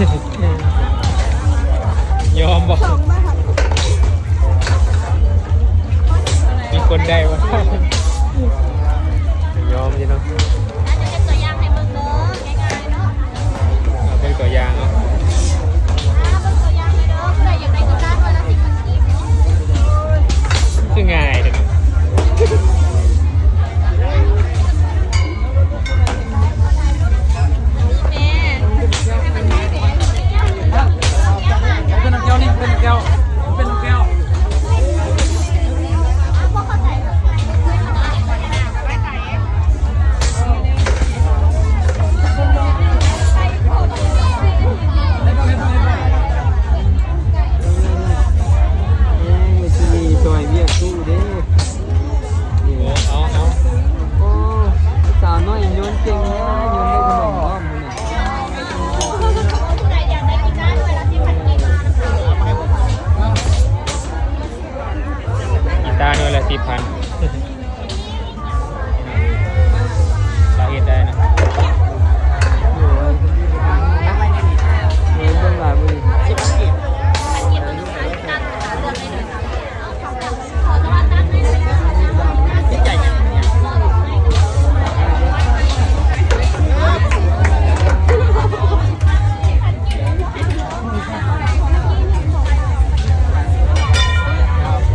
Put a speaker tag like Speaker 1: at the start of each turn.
Speaker 1: ยอมบอกมีคนได้วะยอมจีเนาะน่าจะเป็นตัวอย่างให้เบิ่งเด้อง่ายๆเนาะ
Speaker 2: เอเป็น
Speaker 3: ตัวอย่างเอา
Speaker 1: દાણિયો લતીફાન